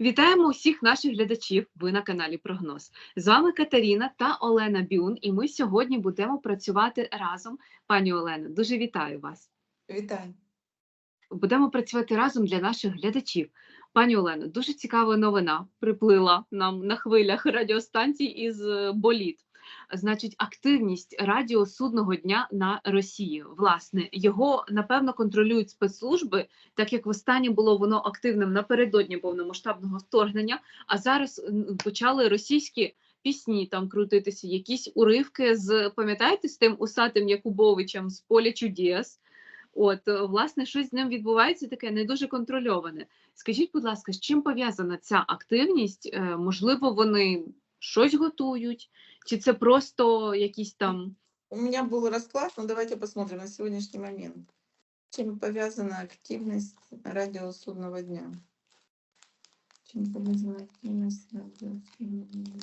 Вітаємо усіх наших глядачів. Ви на каналі Прогноз. З вами Катерина та Олена Бюн, і ми сьогодні будемо працювати разом. Пані Олено, дуже вітаю вас. Вітаю. Будемо працювати разом для наших глядачів. Пані Олено, дуже цікава новина приплила нам на хвилях радіостанцій із е, боліт. Значить, активність радіо судного дня на Росії. Власне, його напевно контролюють спецслужби, так як востаннє було воно активним напередодні повномасштабного вторгнення. А зараз почали російські пісні там крутитися, якісь уривки з пам'ятаєте з тим усатим Якубовичем з поля чудес. От, е, власне, щось з ним відбувається таке не дуже контрольоване. Скажіть, будь ласка, з чим пов'язана ця активність? Е, Можливо, вони щось готують, чи це просто якісь там У меня был расклад, но давайте посмотрим на сегодняшний момент. Чем повязана активность радиосудного дня? Чем повязана активность радиосудного дня?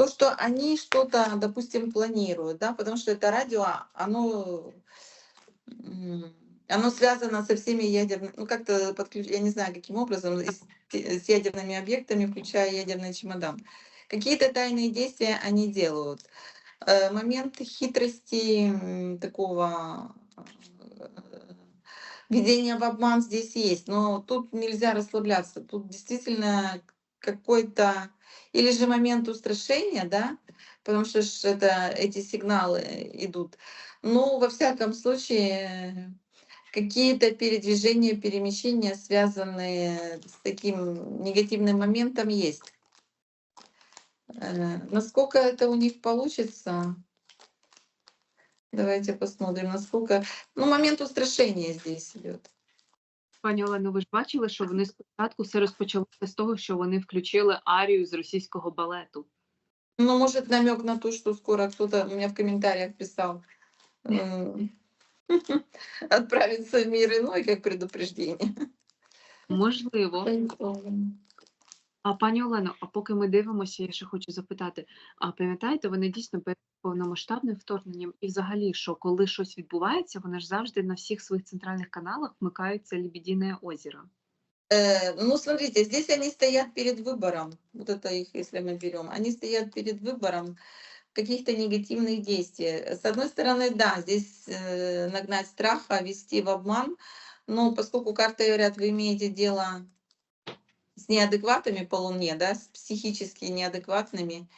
то, что они что-то, допустим, планируют, да, потому что это радио, оно, оно связано со всеми ядерными, ну, как-то подключ, я не знаю, каким образом, с, ядерными объектами, включая ядерный чемодан. Какие-то тайные действия они делают. Э, Момент хитрости такого э, введения в обман здесь есть, но тут нельзя расслабляться. Тут действительно какой-то или же момент устрашения, да, потому что это эти сигналы идут. Но во всяком случае э, какие-то передвижения, перемещения, связанные с таким негативным моментом, есть. Э, Насколько это у них получится? Давайте посмотрим, насколько... Ну, момент устрашения здесь идет. Пані Олено, ви ж бачили, що вони спочатку все розпочалося з того, що вони включили арію з російського балету. Ну, может, намек на то, что скоро кто-то у меня в комментариях писал. м, Отправиться в мир иной, как предупреждение. Можливо. А пані Олено, а поки ми дивимося, я ще хочу запитати: а пам'ятаєте, вони дійсно перед повномасштабним вторгненням, і взагалі, що коли щось відбувається, вони ж завжди на всіх своїх центральних каналах вмикаються Лебедине озеро. Э, Ну, смотрите, здесь они стоят перед выбором. Вот это их, если мы берем. Они стоят перед выбором каких-то негативных действий. С одной стороны, да, здесь э, нагнать страха, ввести в обман. Но поскольку карты говорят, вы имеете дело с неадекватами по Луне, да, с психически неадекватными,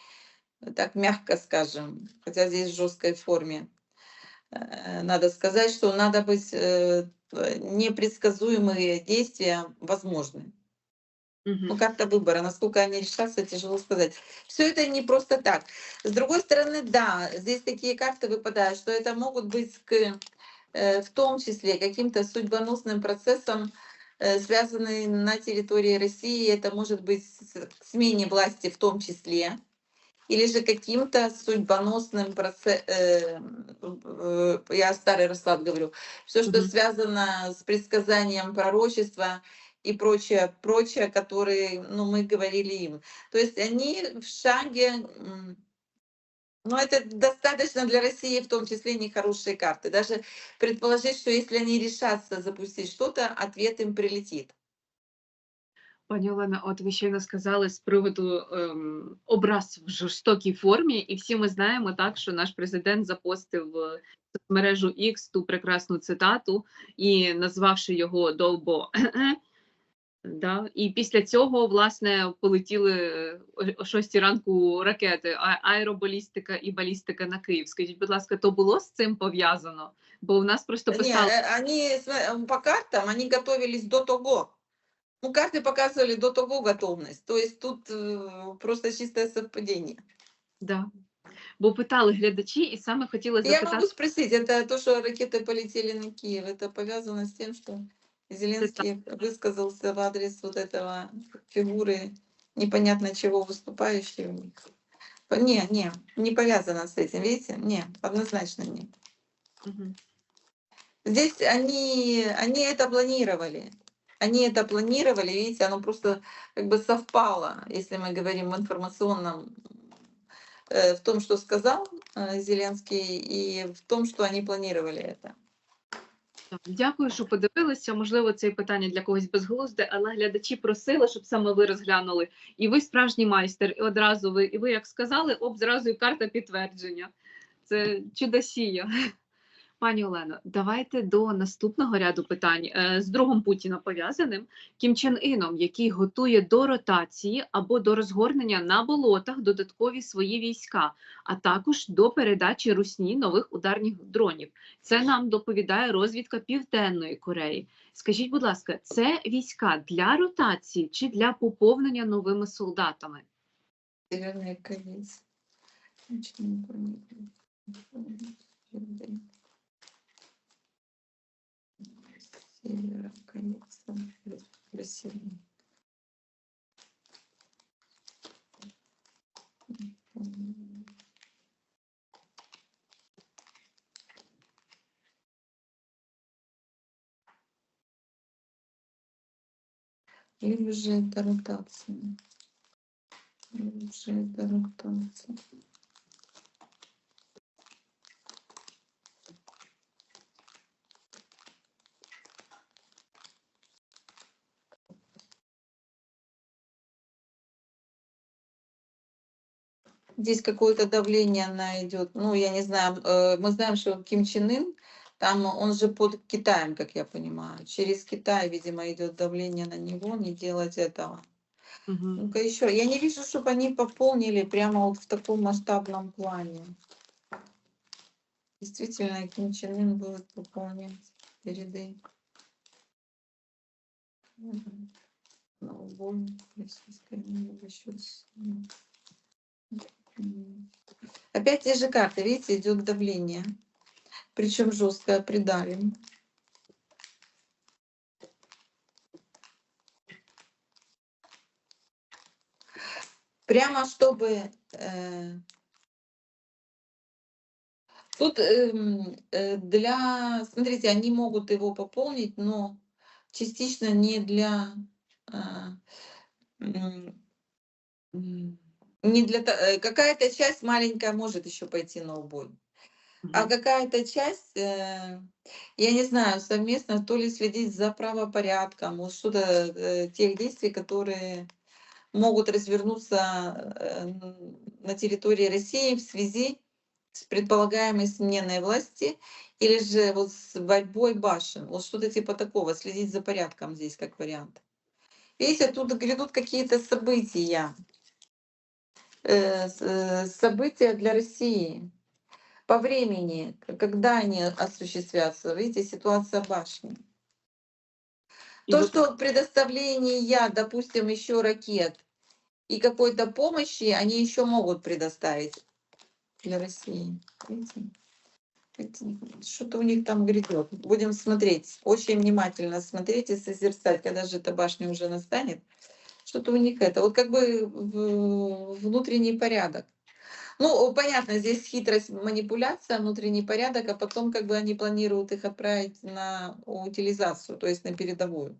так мягко скажем, хотя здесь в жесткой форме. Э, Надо сказать, что надо быть э, непредсказуемые действия возможны. Мгм. Ну, карта выбора, насколько они решатся, тяжело сказать. Все это не просто так. С другой стороны, да, здесь такие карты выпадают, что это могут быть к, э, в том числе каким-то судьбоносным процессом, э, связанный на территории России. Это может быть к смене власти в том числе. Или же каким-то судьбоносным процессом, я старый расклад говорю, все, что Мгм. связано с предсказанием пророчества, и прочее, прочее, которые, ну, мы говорили им. То есть они в шаге, м, ну, это достаточно для России, в том числе, нехорошие карты. Даже предположить, что если они решатся запустить что-то, ответ им прилетит. Пані Олена, от ви щойно сказали з приводу ем, образ в жорстокій формі, і всі ми знаємо так, що наш президент запостив в соцмережу X ту прекрасну цитату і назвавши його довбо. Да? І після цього, власне, полетіли о- о 6 ранку ракети, а- аеробалістика і балістика на Київ. Скажіть, будь ласка, то було з цим пов'язано? Бо у нас просто Не, писали. э, они см- по картам, они готовились до того. Ну, карты показывали до того готовность. То есть тут э, просто чистое совпадение. Да. Бо питали глядачі, і саме хотіла Я могу запитати. спросить, это то, что ракеты полетели на Киев, это повязано с тем, что Зеленский высказался в адрес вот этого фигуры непонятно чего выступающей у них. Не, не, не повязано с этим, видите? Не, однозначно нет. Здесь они, они это планировали. Они это планировали, видите, оно просто как бы совпало, если мы говорим в информационном, э, в том, что сказал э, Зеленский, и в том, что они планировали это. Дякую, що подивилися. Можливо, це питання для когось безглузде, але глядачі просили, щоб саме ви розглянули. І ви справжній майстер. І одразу ви, і ви як сказали, об зразу і карта підтвердження. Це чудосія. Пані Олено, давайте до наступного ряду питань Е, з другом Путіна пов'язаним Кім Чен Іном, який готує до ротації або до розгорнення на болотах додаткові свої війська, а також до передачі русні нових ударних дронів. Це нам доповідає розвідка Південної Кореї. Скажіть, будь ласка, це війська для ротації чи для поповнення новими солдатами? Северная Корея. Севера Корея. Красиво. Или же это ротация. Или же это ротация. Здесь какое-то давление она идет. Ну, я не знаю. э, Мы знаем, что Ким Чен Ын, там он же под Китаем, как я понимаю. Через Китай, видимо, идет давление на него, не делать этого. Мгм. Ну-ка еще. Я не вижу, чтобы они пополнили прямо вот в таком масштабном плане. Действительно, Ким Чен Ын будет пополнять ряды. Мгм. На убой российской Опять те же карты, видите, идет давление. Причем жесткое придали. Прямо чтобы э, тут эм, э, для, смотрите, они могут его пополнить, но частично не для м, м, не для э, какая-то часть маленькая может еще пойти на убой. А какая-то часть, э, я не знаю, совместно то ли следить за правопорядком, вот что-то э, тех действий, которые могут развернуться э, на территории России в связи с предполагаемой сменой власти или же вот с борьбой башен. Вот что-то типа такого, следить за порядком здесь как вариант. Видите, тут грядут какие-то события, события для России по времени, когда они осуществятся. Видите, ситуация башни. І То, ви- что предоставление, допустим, еще ракет и какой-то помощи они еще могут предоставить для России. Видите? Что-то у них там грядет. Будем смотреть, очень внимательно смотреть и созерцать, когда же эта башня уже настанет. Что-то у них это. Вот как бы внутренний порядок. Ну, понятно, здесь хитрость, манипуляция, внутренний порядок, а потом как бы они планируют их отправить на утилизацию, то есть на передовую.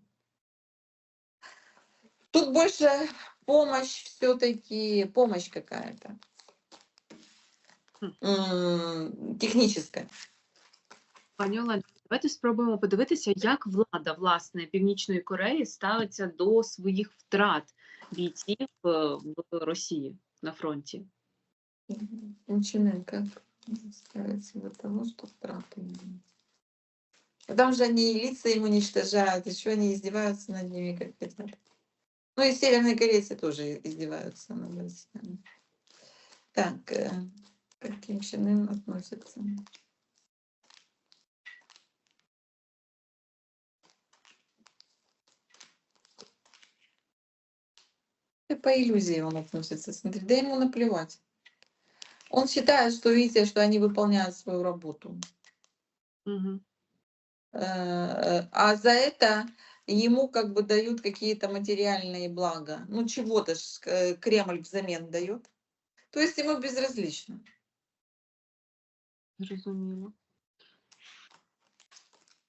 Тут больше помощь все-таки, помощь какая-то. Хм. Техническая. Олено, давайте спробуємо подивитися, як влада власне Північної Кореї ставиться до своїх втрат бійців е, в Росії на фронті. Начинаем как ставится до того, что траты имеют. А Там же они и лица им уничтожают, еще они издеваются над ними, как хотят. Ну и северные корейцы тоже издеваются над россиянами. Так, э, как Ким И по иллюзии он относится. Смотри, да ему наплевать. Он считает, что, видите, что они выполняют свою работу. Угу. А за это ему как бы дают какие-то материальные блага. Ну, чего-то э, Кремль взамен дает. То есть ему безразлично. Зрозуміло.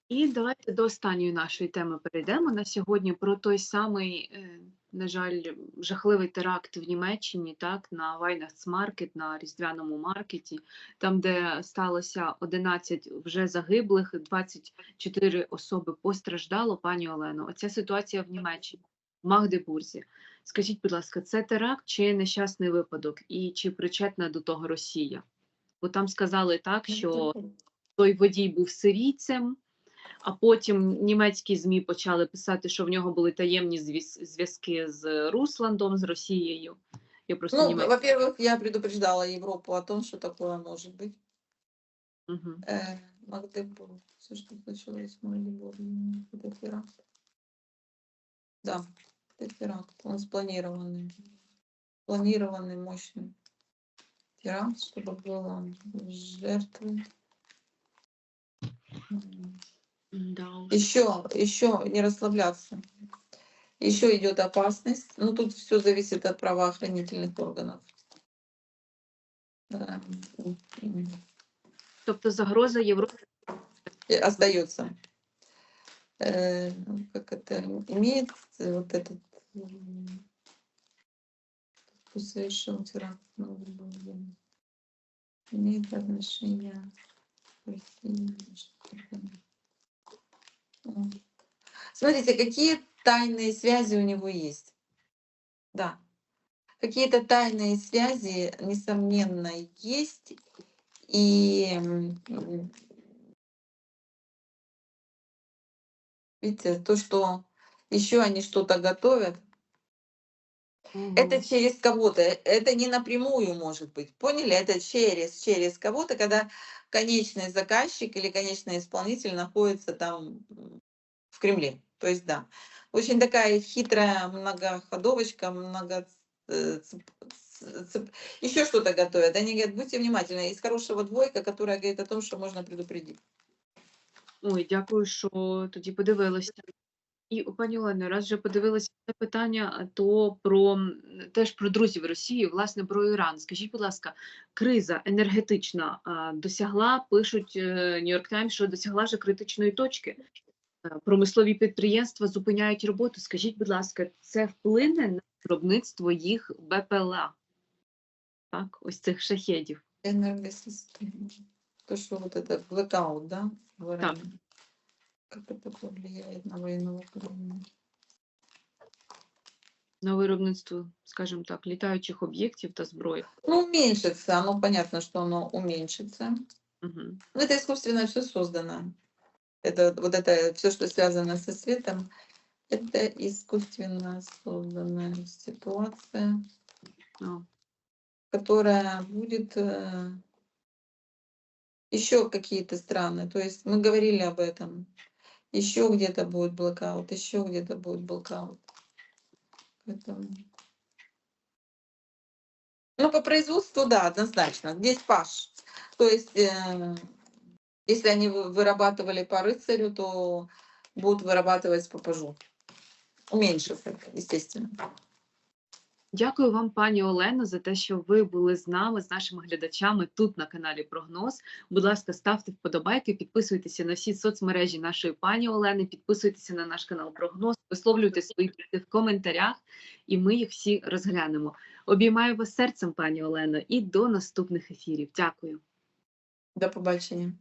І давайте до останньої нашої теми перейдемо на сьогодні про той самий, е, на жаль, жахливий теракт в Німеччині, так, на Weihnachtsmarkt, на різдвяному маркеті, там, де сталося 11 вже загиблих, 24 особи постраждало, пані Олено. Оця ситуація в Німеччині, в Магдебурзі. Скажіть, будь ласка, це теракт чи нещасний випадок, і чи причетна до того Росія? Бо там сказали так, що той водій був сирійцем, а потім німецькі ЗМІ почали писати, що в нього були таємні зв'яз- зв'язки з Русландом, з Росією. Я просто Ну, німець... во-первых, я предупреждала Европу о том, что такое может быть. Угу. Э, Магдебург. Все, что случилось в Магдебурге. Это теракт. Да, это теракт. Он спланированный. Планированный, мощный теракт, чтобы было жертвы. Да. Еще, еще не расслабляться. Еще идет опасность. Ну, тут все зависит от правоохранительных органов. М, Тобто загроза Європі э, остается. Э, Как это имеет э, вот этот кто совершил теракт в Новгороде, имеет отношение к России. Смотрите, какие тайные связи у него есть. Да. Какие-то тайные связи, несомненно, есть. И видите, то, что еще они что-то готовят, это Мгм. через кого-то, это не напрямую может быть. Поняли? Это через, через кого-то, когда конечный заказчик или конечный исполнитель находится там в Кремле. То есть да. Очень такая хитрая многоходовочка, много еще что-то готовят. Они говорят, будьте внимательны. Из хорошего двойка, которая говорит о том, что можно предупредить. Ой, дякую, що тоді подивилися. І пані Олено, раз вже подивилися це питання, то про теж про друзів Росії, власне, про Іран. Скажіть, будь ласка, криза енергетична досягла, пишуть Нью-Йорк Таймс, що досягла вже критичної точки. Е, Промислові підприємства зупиняють роботу. Скажіть, будь ласка, це вплине на виробництво їх БПЛА? Так, ось цих шахедів. Энергосистема. То, что вот это blackout, да? говорят? Как это повлияет на войну в Украине? на виробництво, скажімо так, літаючих об'єктів та зброї. Ну, уменьшится. Ну, понятно, что оно уменьшится. Угу. Ну, это искусственно все создано. Это вот это все, что связано со светом, это искусственно созданная ситуация, которая будет еще какие-то страны. То есть мы говорили об этом. Еще где-то будет блокаут, еще где-то будет блокаут. Поэтому... Ну, по производству, да, однозначно. Здесь паш. То есть, э, если они вы- вырабатывали по рыцарю, то будут вырабатывать по пажу. Уменьшив естественно. Дякую вам, пані Олено, за те, що ви були з нами, з нашими глядачами тут на каналі Прогноз. Будь ласка, ставте вподобайки, підписуйтеся на всі соцмережі нашої пані Олени, підписуйтеся на наш канал Прогноз, висловлюйте свої в коментарях, і ми їх всі розглянемо. Обіймаю вас серцем, пані Олено, і до наступних ефірів. Дякую. До побачення.